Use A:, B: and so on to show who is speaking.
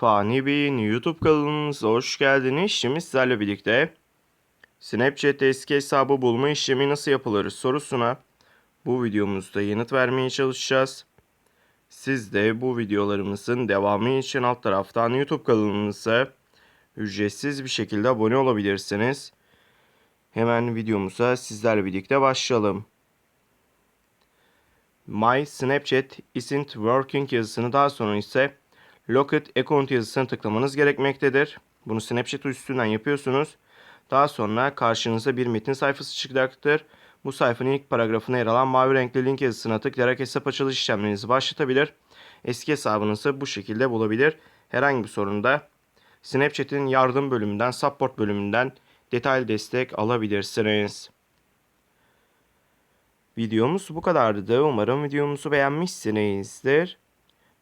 A: Fani Bey'in YouTube kanalımıza hoş geldiniz. Şimdi sizlerle birlikte Snapchat'te eski hesabı bulma işlemi nasıl yapılır sorusuna bu videomuzda yanıt vermeye çalışacağız. Siz de bu videolarımızın devamı için alt taraftan YouTube kanalımıza ücretsiz bir şekilde abone olabilirsiniz. Hemen videomuza sizlerle birlikte başlayalım. My Snapchat isn't working yazısını daha sonra ise Locket Account yazısını tıklamanız gerekmektedir. Bunu Snapchat üstünden yapıyorsunuz. Daha sonra karşınıza bir metin sayfası çıkacaktır. Bu sayfanın ilk paragrafına yer alan mavi renkli link yazısına tıklayarak hesap açılış işlemlerinizi başlatabilir. Eski hesabınızı bu şekilde bulabilir. Herhangi bir sorunda Snapchat'in yardım bölümünden, support bölümünden detaylı destek alabilirsiniz. Videomuz bu kadardı. Umarım videomuzu beğenmişsinizdir.